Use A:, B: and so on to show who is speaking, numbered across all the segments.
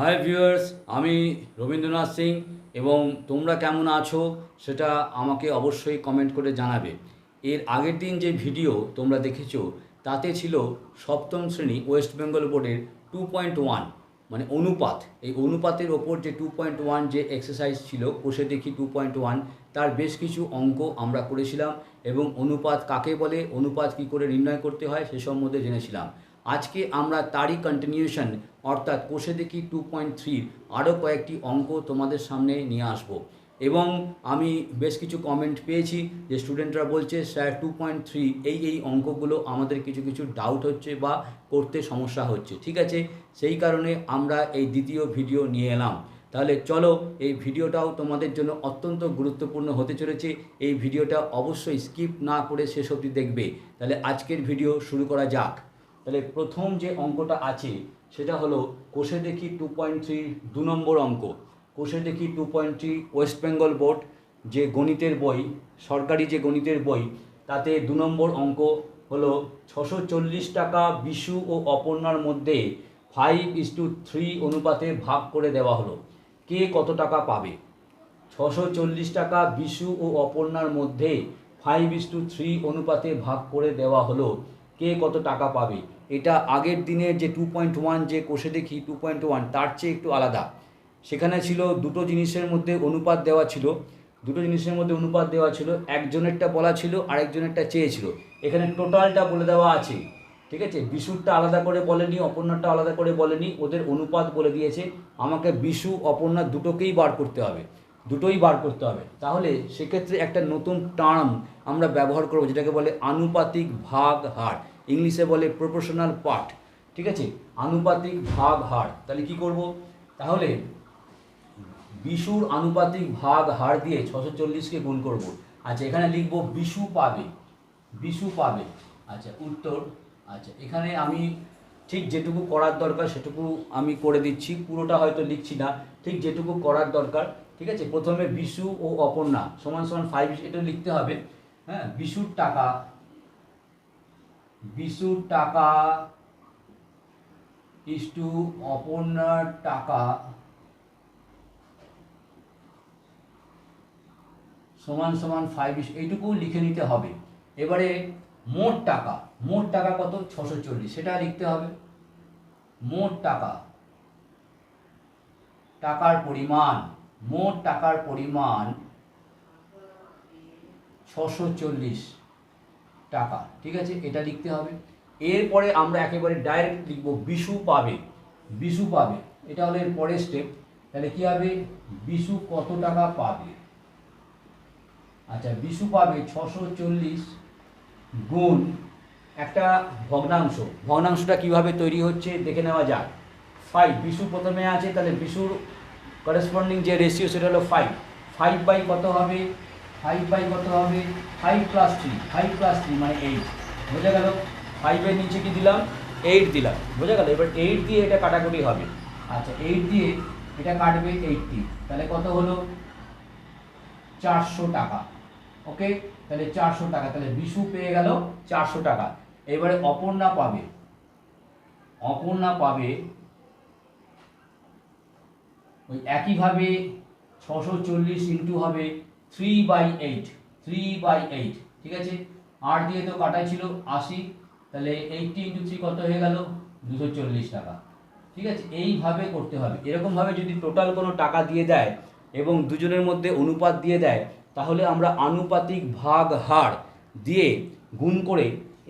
A: Hi viewers, আমি রবীন্দ্রনাথ সিং এবং তোমরা কেমন আছো সেটা আমাকে অবশ্যই কমেন্ট করে জানাবে। এর আগের দিন যে ভিডিও তোমরা দেখেছ, তাতে ছিল সপ্তম শ্রেণি ওয়েস্ট বেঙ্গল বোর্ডের টু পয়েন্ট ওয়ান মানে অনুপাত। এই অনুপাতের ওপর যে টু পয়েন্ট ওয়ান যে এক্সারসাইজ ছিল কোষে দেখি টু পয়েন্ট ওয়ান তার বেশ কিছু অঙ্ক আমরা করেছিলাম এবং অনুপাত কাকে বলে, অনুপাত কী করে নির্ণয় করতে হয় সে সম্বন্ধে জেনেছিলাম। আজকে আমরা তারই কন্টিনিউশন অর্থাৎ কোষে দেখি টু পয়েন্ট থ্রির আরও কয়েকটি অঙ্ক তোমাদের সামনে নিয়ে আসব। এবং আমি বেশ কিছু কমেন্ট পেয়েছি যে স্টুডেন্টরা বলছে স্যার টু পয়েন্ট থ্রি এই এই অঙ্কগুলো আমাদের কিছু কিছু ডাউট হচ্ছে বা করতে সমস্যা হচ্ছে। ঠিক আছে? সেই কারণে আমরা এই দ্বিতীয় ভিডিও নিয়ে এলাম। তাহলে চলো এই ভিডিওটাও তোমাদের জন্য অত্যন্ত গুরুত্বপূর্ণ হতে চলেছে। এই ভিডিওটা অবশ্যই স্কিপ না করে শেষ অবধি দেখবে। তাহলে আজকের ভিডিও শুরু করা যাক। তাহলে প্রথম যে অঙ্কটা আছে, সেটা হলো কোষে দেখি টু পয়েন্ট থ্রি দু নম্বর অঙ্ক। কোষে দেখি two point three West Bengal board যে গণিতের বই, সরকারি যে গণিতের বই, তাতে দু নম্বর অঙ্ক হলো ছশো চল্লিশ টাকা বিশু ও অপর্ণার মধ্যে ফাইভ ইস টু থ্রি অনুপাতে ভাগ করে দেওয়া হলো। কে কত টাকা পাবে? ছশো চল্লিশ টাকা বিশু ও অপর্ণার মধ্যে ফাইভ ইস টু থ্রি অনুপাতে ভাগ করে দেওয়া হলো। কে কত টাকা পাবে? এটা আগের দিনের যে টু পয়েন্ট ওয়ান যে কোষে দেখি টু পয়েন্ট ওয়ান তার চেয়ে একটু আলাদা। সেখানে ছিল দুটো জিনিসের মধ্যে অনুপাত দেওয়া ছিল। দুটো জিনিসের মধ্যে অনুপাত দেওয়া ছিল। একজনেরটা বলা ছিল, আরেকজনেরটা চেয়েছিল এখানে টোটালটা বলে দেওয়া আছে। ঠিক আছে? বিশুরটা আলাদা করে বলেনি, অপর্ণারটা আলাদা করে বলেনি, ওদের অনুপাত বলে দিয়েছে। আমাকে বিশু অপর্ণা দুটোকেই বার করতে হবে। দুটোই বার করতে হবে। তাহলে সেক্ষেত্রে একটা নতুন টার্ম আমরা ব্যবহার করব, যেটাকে বলে আনুপাতিক ভাগ হার। ইংলিশে বলে প্রপোর্শনাল পার্ট ঠিক আছে? আনুপাতিক ভাগ হার। তাহলে কি করব? তাহলে বিশুর আনুপাতিক ভাগ হার দিয়ে ছশো চল্লিশকে গুণ করব। আচ্ছা এখানে লিখব বিশু পাবে। বিশু পাবে। আচ্ছা উত্তর আচ্ছা এখানে আমি ঠিক যেটুকু করার দরকার সেটুকু আমি করে দিচ্ছি, পুরোটা হয়তো লিখছি না, ঠিক যেটুকু করার দরকার, ঠিক আছে? প্রথমে বিশু ও অপর্ণা, সমান সমান ফাইভ এটা লিখতে হবে হ্যাঁ? বিশুর টাকা বিশুর টাকা ইস টু অপর্ণার টাকা সমান সমান ফাইভ এইটুকু লিখে নিতে হবে। এবারে মোট টাকা মোট টাকা কত? ছশো চল্লিশ। সেটা লিখতে হবে। মোট টাকা। টাকার পরিমাণ, মোট টাকার পরিমাণ ছশো চল্লিশ টাকা। ঠিক আছে? এটা লিখতে হবে। এরপরে আমরা একেবারে ডাইরেক্ট লিখব, বিশু পাবে। বিশু পাবে। এটা হলো এর পরের স্টেপ তাহলে কি হবে? বিশু কত টাকা পাবে? আচ্ছা বিশু পাবে ছশো চল্লিশ গুণ, একটা ভগ্নাংশ। ভগ্নাংশটা কীভাবে তৈরি হচ্ছে দেখে নেওয়া যাক। ফাইভ বিশু প্রথমে আছে, তাহলে বিশুর করেসপন্ডিং যে রেশিও সেটা হলো ফাইভ ফাইভ বাই কত হবে? ফাইভ বাই কত হবে? Five plus three five plus three মানে এইট বোঝা গেল? ফাইভের নিচে কি দিলাম? এইট দিলাম। বোঝা গেল? এবার এইট দিয়ে এটা কাটাকুটি হবে। আচ্ছা এইট দিয়ে এটা কাটবে এইটটি তাহলে কত হলো? চারশো টাকা। ওকে তাহলে চারশো টাকা, তাহলে বিশু পেয়ে গেল চারশো টাকা। এবারে অপর্ণা পাবে। অপর্ণা পাবে ওই একইভাবে ছশো চল্লিশ ইন্টু হবে three by eight three by eight ঠিক আছে? আট দিয়ে তো কাটা ছিল আশি, তাহলে এইটটি ইন্টু থ্রি কত হয়ে গেল? দুশো চল্লিশ টাকা। ঠিক আছে? এইভাবে করতে হবে। এরকমভাবে যদি টোটাল কোনো টাকা দিয়ে দেয় এবং দুজনের মধ্যে অনুপাত দিয়ে দেয় তাহলে আমরা আনুপাতিক ভাগ হার দিয়ে গুণ করে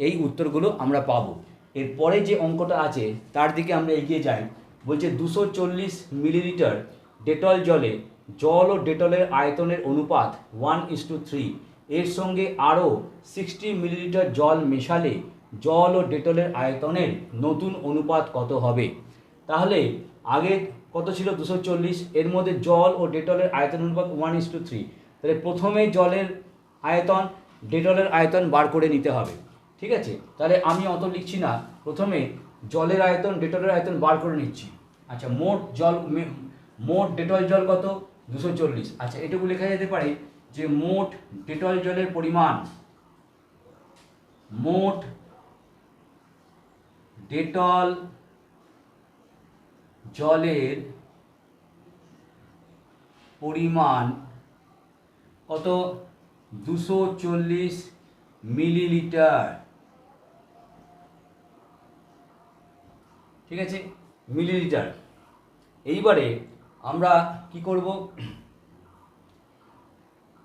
A: এই উত্তরগুলো আমরা পাবো। এরপরে যে অঙ্কটা আছে, তার দিকে আমরা এগিয়ে যাই। বলছে দুশো চল্লিশ মিলিলিটার ডেটল জলে জল ও ডেটলের আয়তনের অনুপাত ওয়ান ইস টু থ্রি। এর সঙ্গে আরও সিক্সটি মিলিলিটার জল মেশালে জল ও ডেটলের আয়তনের নতুন অনুপাত কত হবে? তাহলে আগে কত ছিল দুশো চল্লিশ? এর মধ্যে জল ও ডেটলের আয়তন অনুপাত ওয়ান ইস টু থ্রি। তাহলে প্রথমে জলের আয়তন, ডেটলের আয়তন বার করে নিতে হবে। ঠিক আছে? তাহলে আমি অত লিখছি না। প্রথমে জলের আয়তন, ডেটলের আয়তন বার করে নিচ্ছি। আচ্ছা মোট জল মোট ডেটল জল কত? দুশো চল্লিশ। আচ্ছা এটুকু লেখা যেতে পারে যে মোট ডেটল জলের পরিমাণ, মোট ডেটল জলের পরিমাণ কত? দুশো চল্লিশ মিলিলিটার। ঠিক আছে? মিলিলিটার। এইবারে আমরা কি করব?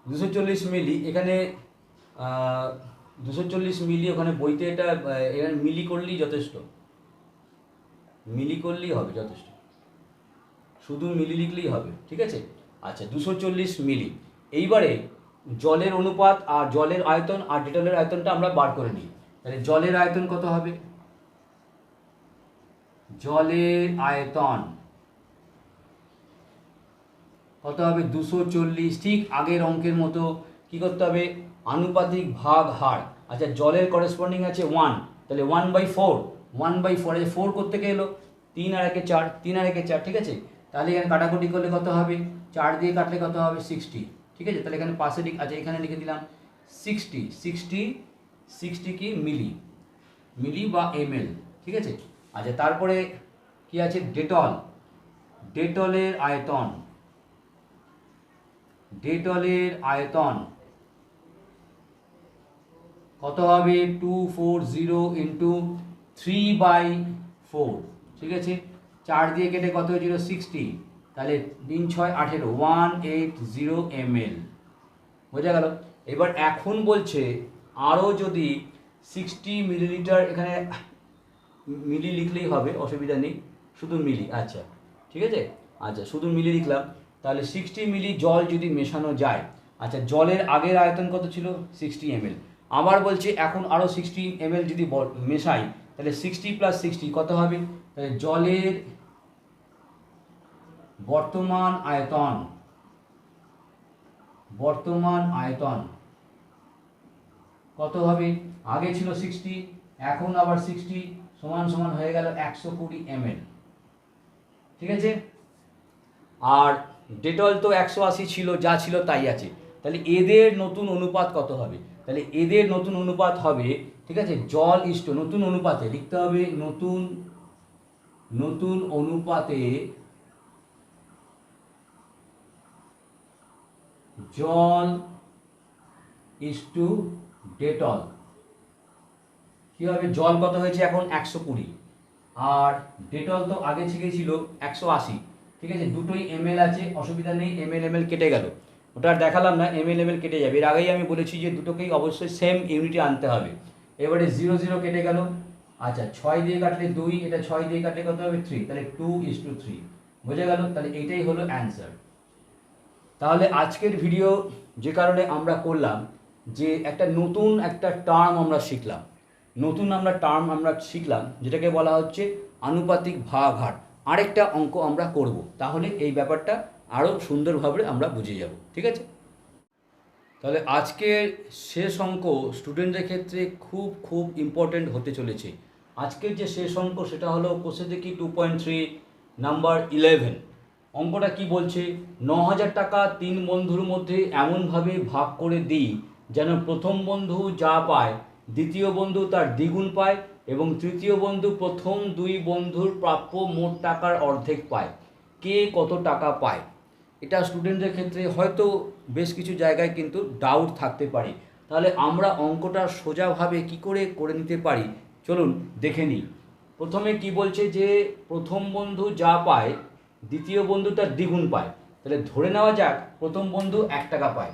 A: দুশো চল্লিশ মিলি, এখানে দুশো চল্লিশ মিলি ওখানে বইতে এটা এখানে মিলি করলেই যথেষ্ট। মিলি করলেই হবে যথেষ্ট। শুধু মিলি লিখলেই হবে, ঠিক আছে? আচ্ছা দুশো চল্লিশ মিলি। এইবারে জলের অনুপাত আর জলের আয়তন আর ডেটলের আয়তনটা আমরা বার করে নিই। তাহলে জলের আয়তন কত হবে? জলের আয়তন কত হবে? দুশো চল্লিশ। ঠিক আগের অঙ্কের মতো কি করতে হবে? আনুপাতিক ভাগ হার। আচ্ছা জলের করেসপন্ডিং আছে ওয়ান তাহলে one by four one by four four করতে গেলো তিন আর একে চার। তিন আর একে চার, ঠিক আছে? তাহলে এখানে কাটাকুটি করলে কত হবে? চার দিয়ে কাটলে কত হবে? সিক্সটি ঠিক আছে? তাহলে এখানে পাশে লিখ আচ্ছা এখানে লিখে দিলাম সিক্সটি সিক্সটি সিক্সটি কি মিলি মিলি বা এমএল ঠিক আছে? আচ্ছা তারপরে কি আছে? ডেটল ডেটলের আয়তন ডেটলের আয়তন, কত হবে? Two four zero into three by four ঠিক আছে? চার দিয়ে কেটে কত হয়েছিল? সিক্সটি তাহলে তিন ছয় আঠেরো one eight zero M L বোঝা গেল? এবার এখন বলছে, আরও যদি সিক্সটি মিলিলিটার এখানে মিলি লিখলেই হবে, অসুবিধা নেই, শুধু মিলি আচ্ছা ঠিক আছে? আচ্ছা শুধু মিলি লিখলাম, তাহলে সিক্সটি মিলি জল যদি মেশানো যায় আচ্ছা জলের আগের আয়তন কত ছিল? সিক্সটি এমএল আবার বলছে, এখন আরও সিক্সটি এমএল যদি মেশাই, তাহলে সিক্সটি প্লাস সিক্সটি কত হবে? তাহলে জলের বর্তমান আয়তন। বর্তমান আয়তন। কত হবে? আগে ছিল সিক্সটি এখন আবার সিক্সটি সমান সমান হয়ে গেল একশো কুড়ি এমএল। ঠিক আছে? আর ডেটল তো একশো আশি ছিল, যা ছিল তাই আছে। তাহলে এদের নতুন অনুপাত কত হবে? তাহলে এদের নতুন অনুপাত হবে, ঠিক আছে? জল ইষ্ট, নতুন অনুপাতে লিখতে হবে নতুন নতুন অনুপাতে জল ইস টু ডেটল কী হবে জল কত হয়েছে এখন একশো কুড়ি? আর ডেটল তো আগে থেকে ছিল একশো আশি। ঠিক আছে? দুটোই এমএল আছে, অসুবিধা নেই এমএল এমএল কেটে গেল। ওটা দেখালাম না এমএল এমএল কেটে যাবে। এর আগেই আমি বলেছি যে দুটোকেই অবশ্যই সেম ইউনিটে আনতে হবে। এবারে জিরো জিরো কেটে গেল। আচ্ছা ছয় দিয়ে কাটলে দুই, এটা ছয় দিয়ে কাটলে কত হবে? থ্রি তাহলে টু ইস টু থ্রি বোঝা গেল? তাহলে এইটাই হলো অ্যান্সার তাহলে আজকের ভিডিও যে কারণে আমরা করলাম যে একটা নতুন একটা টার্ম আমরা শিখলাম। নতুন আমরা টার্ম আমরা শিখলাম, যেটাকে বলা হচ্ছে আনুপাতিক হার আরেকটা অঙ্ক আমরা করব। তাহলে এই ব্যাপারটা আরও সুন্দরভাবে আমরা বুঝে যাব, ঠিক আছে? তাহলে আজকের শেষ অঙ্ক স্টুডেন্টদের ক্ষেত্রে খুব খুব ইম্পর্ট্যান্ট হতে চলেছে। আজকের যে শেষ অঙ্ক, সেটা হলো কোষে দেখি two point three number eleven অঙ্কটা কি বলছে? ন হাজার টাকা তিন বন্ধুর মধ্যে এমনভাবে ভাগ করে দিই যেন প্রথম বন্ধু যা পায়, দ্বিতীয় বন্ধু তার দ্বিগুণ পায় এবং তৃতীয় বন্ধু প্রথম দুই বন্ধুর প্রাপ্য মোট টাকার অর্ধেক পায়। কে কত টাকা পায়? এটা স্টুডেন্টদের ক্ষেত্রে হয়তো বেশ কিছু জায়গায় কিন্তু ডাউট থাকতে পারে। তাহলে আমরা অঙ্কটা সোজাভাবে কি করে করে নিতে পারি? চলুন দেখে নিই। প্রথমে কি বলছে যে, প্রথম বন্ধু যা পায় দ্বিতীয় বন্ধু তার দ্বিগুণ পায়। তাহলে ধরে নেওয়া যাক প্রথম বন্ধু এক টাকা পায়।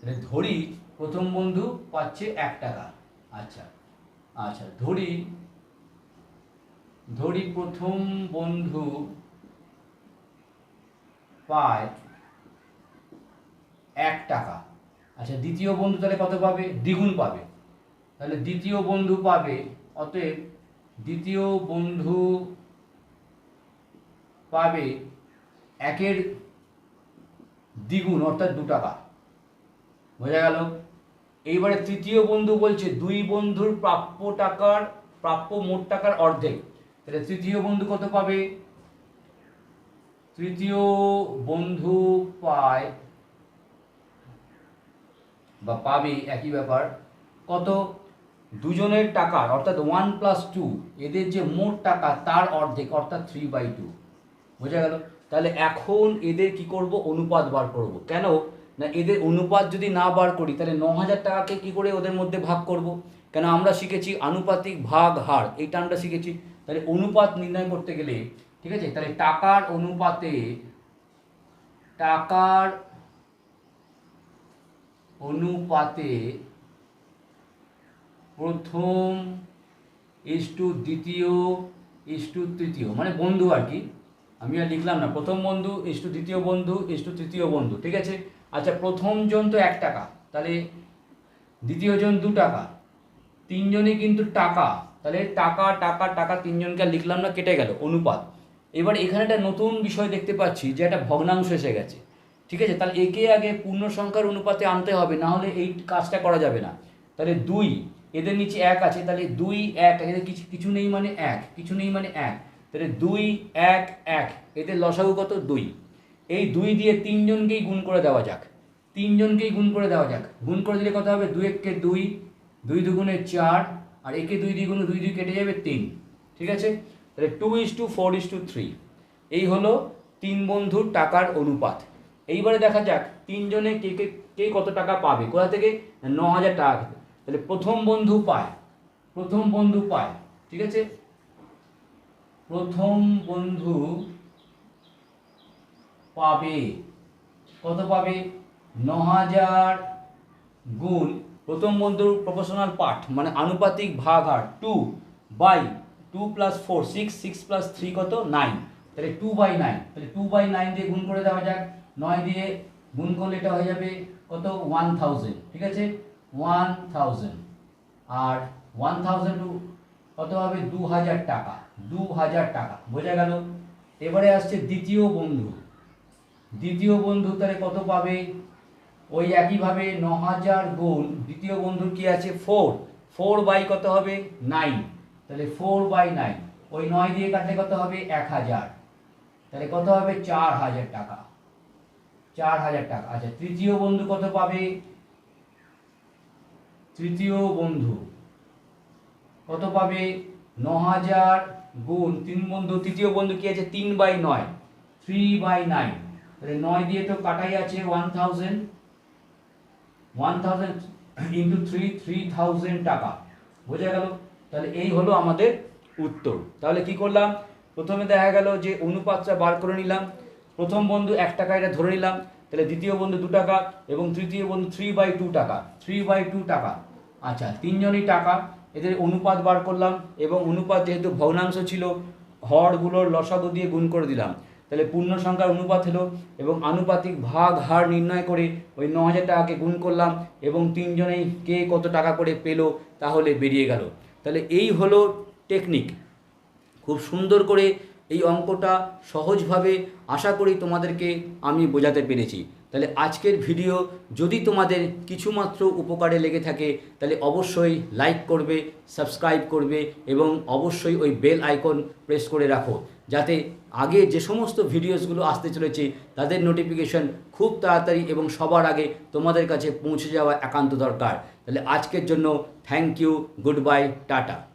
A: তাহলে ধরি প্রথম বন্ধু পাচ্ছে এক টাকা। আচ্ছা আচ্ছা ধরি ধরি প্রথম বন্ধু পায় এক টাকা। আচ্ছা দ্বিতীয় বন্ধু তাহলে কত পাবে? দ্বিগুণ পাবে। তাহলে দ্বিতীয় বন্ধু পাবে, অতএব দ্বিতীয় বন্ধু পাবে একের দ্বিগুণ, অর্থাৎ দু টাকা বোঝা গেল? এইবারে তৃতীয় বন্ধু বলছে, দুই বন্ধুর প্রাপ্য টাকার, প্রাপ্য মোট টাকার অর্ধেক। তাহলে তৃতীয় বন্ধু কত পাবে? তৃতীয় বন্ধু পায় বা পাবে, একই ব্যাপার। কত? দুজনের টাকার, অর্থাৎ ওয়ান প্লাস টু এদের যে মোট টাকা, তার অর্ধেক, অর্থাৎ থ্রি বাই টু বোঝা গেল? তাহলে এখন এদের কি করব? অনুপাত বার করব। কেন? না, এদের অনুপাত যদি না বার করি, তাহলে ন হাজার টাকাকে কী করে ওদের মধ্যে ভাগ করব? কেন? আমরা শিখেছি আনুপাতিক ভাগ হার। এইটা আমরা শিখেছি। তাহলে অনুপাত নির্ণয় করতে গেলে, ঠিক আছে? তাহলে টাকার অনুপাতে টাকার অনুপাতে প্রথম, ইস টু দ্বিতীয়, ইস টু তৃতীয় মানে বন্ধু আর কি। আমি আর লিখলাম না। প্রথম বন্ধু ইস টু দ্বিতীয় বন্ধু ইস টু তৃতীয় বন্ধু, ঠিক আছে? আচ্ছা প্রথম জন তো এক টাকা, তাহলে দ্বিতীয় জন দু টাকা, তিনজনই কিন্তু টাকা, তাহলে টাকা টাকা টাকা তিনজনকে লিখলাম না, কেটে গেল, অনুপাত। এবার এখানে একটা নতুন বিষয় দেখতে পাচ্ছি, যে একটা ভগ্নাংশ এসে গেছে, ঠিক আছে? তাহলে একে আগে পূর্ণ সংখ্যার অনুপাতে আনতে হবে, না হলে এই কাজটা করা যাবে না। তাহলে দুই, এদের নিচে এক আছে, তাহলে দুই, এক, এদের কিছু কিছু নেই মানে এক, কিছু নেই মানে এক। তাহলে দুই, এক এক। এদের লসাগু কত? দুই। এই দুই দিয়ে তিনজনকেই গুণ করে দেওয়া যাক। তিনজনকেই গুণ করে দেওয়া যাক। গুণ করে দিলে কত হবে? দুই এককে দুই দুই দুগুণে চার, আর একে দুই দ্বিগুণে, দুই দুই কেটে যাবে তিন। ঠিক আছে? তাহলে two is two four is two three এই হলো তিন বন্ধুর টাকার অনুপাত। এইবারে দেখা যাক তিনজনে কে কে কে কত টাকা পাবে? কোথা থেকে? ন হাজার টাকা তাহলে প্রথম বন্ধু পায়। প্রথম বন্ধু পায়। ঠিক আছে? প্রথম বন্ধু পাবে। কত পাবে? ন হাজার গুণ। প্রথম বন্ধুর প্রফেশনাল পার্ট মানে আনুপাতিক ভাগ হার two by two plus four six six plus three কত? নাইন তাহলে টু বাই নাইন তাহলে টু বাই নাইন দিয়ে গুণ করে দেওয়া যাক। নয় দিয়ে গুণ করলে এটা হয়ে যাবে কত? ওয়ান থাউজেন্ড ঠিক আছে? ওয়ান থাউজেন্ড আর ওয়ান থাউজেন্ড কত হবে? দু হাজার টাকা। দু হাজার টাকা। বোঝা গেল? এবারে আসছে দ্বিতীয় বন্ধু। দ্বিতীয় বন্ধু তাহলে কত পাবে? ওই একইভাবে ন হাজার গুণ। দ্বিতীয় বন্ধুর কি আছে? ফোর। ফোর বাই কত হবে? নাইন। তাহলে ফোর বাই নাইন। ওই নয় দিয়ে কাটলে কত হবে? এক হাজার তাহলে কত হবে? চার হাজার টাকা। চার হাজার টাকা। আচ্ছা তৃতীয় বন্ধু কত পাবে? তৃতীয় বন্ধু কত পাবে? ন হাজার গুণ, তিন বন্ধু, তৃতীয় বন্ধু কি আছে? তিন বাই নয় থ্রি বাই নাইন তাহলে নয় দিয়ে তো কাটাই আছে one thousand one thousand into three three thousand টাকা। বোঝা গেল? তাহলে এই হলো আমাদের উত্তর। তাহলে কি করলাম? প্রথমে দেখা গেল যে অনুপাতটা বার করে নিলাম। প্রথম বন্ধু এক টাকা, এটা ধরে নিলাম। তাহলে দ্বিতীয় বন্ধু দু টাকা এবং তৃতীয় বন্ধু থ্রি বাই টু টাকা থ্রি বাই টু টাকা। আচ্ছা তিনজনই টাকা। এদের অনুপাত বার করলাম এবং অনুপাত যেহেতু ভগ্নাংশ ছিল, হরগুলোর লসাগু দিয়ে গুণ করে দিলাম। তাহলে পূর্ণ সংখ্যার অনুপাত হলো এবং আনুপাতিক ভাগ হার নির্ণয় করে ওই ন হাজার টাকাকে গুণ করলাম এবং তিনজনেই কে কত টাকা করে পেল তাহলে বেরিয়ে গেল। তাহলে এই হলো টেকনিক খুব সুন্দর করে এই অঙ্কটা সহজভাবে আশা করি তোমাদেরকে আমি বোঝাতে পেরেছি। তাহলে আজকের ভিডিও যদি তোমাদের কিছুমাত্র উপকারে লেগে থাকে, তাহলে অবশ্যই লাইক করবে সাবস্ক্রাইব করবে এবং অবশ্যই ওই বেল আইকন প্রেস করে রাখো। যাতে আগে যে সমস্ত ভিডিওসগুলো আসতে চলেছে, তাদের নোটিফিকেশন খুব তাড়াতাড়ি এবং সবার আগে তোমাদের কাছে পৌঁছে যাওয়া একান্ত দরকার। তাহলে আজকের জন্য thank you good bye tata.